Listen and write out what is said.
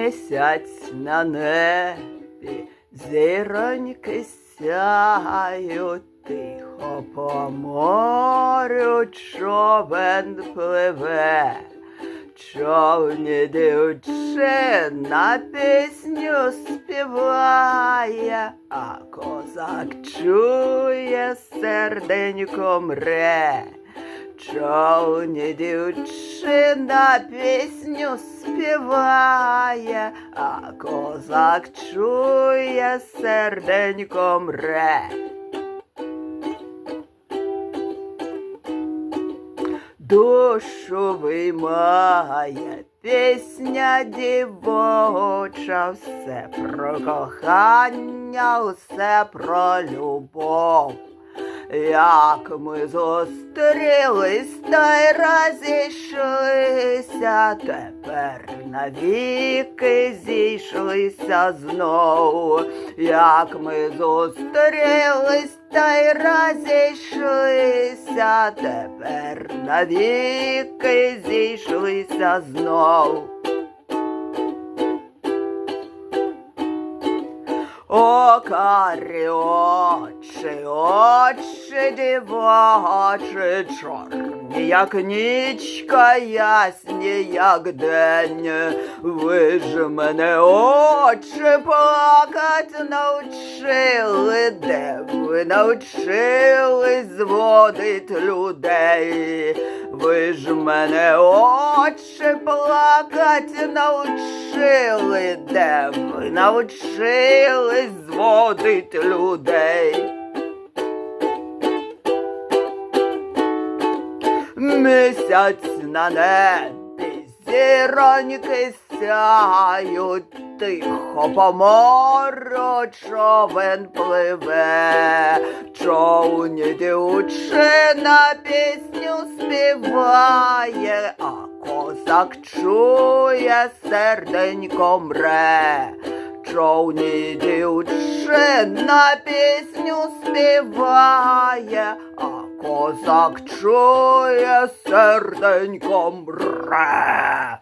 Місяць на небі, зіроньки сяють, тихо по морю човен пливе. Човні дівчина пісню співає, а козак чує, серденько мре. Човні дівчина пісню співає, а козак чує, серденько мре. Душу виймає пісня дівоча, все про кохання, все про любов. Як ми зустрілись та й розійшлися, тепер навіки зійшлися знов. Як ми зустрілись та й розійшлися, тепер навіки зійшлися знов. О, карі очі, очі дівочі, чорні, як нічка, ясні, як день. Ви ж мене очі плакать навчили, де ви навчились зводить людей. Ви ж мене очі плакать навчили, де ви навчились зводить людей. Місяць на небі, зіроньки сяють, тихо по морю човен пливе, човні дівчина пісню співає, а козак чує, серденько мре. Човні дівчина пісню співає, а козак чує, серденько мре.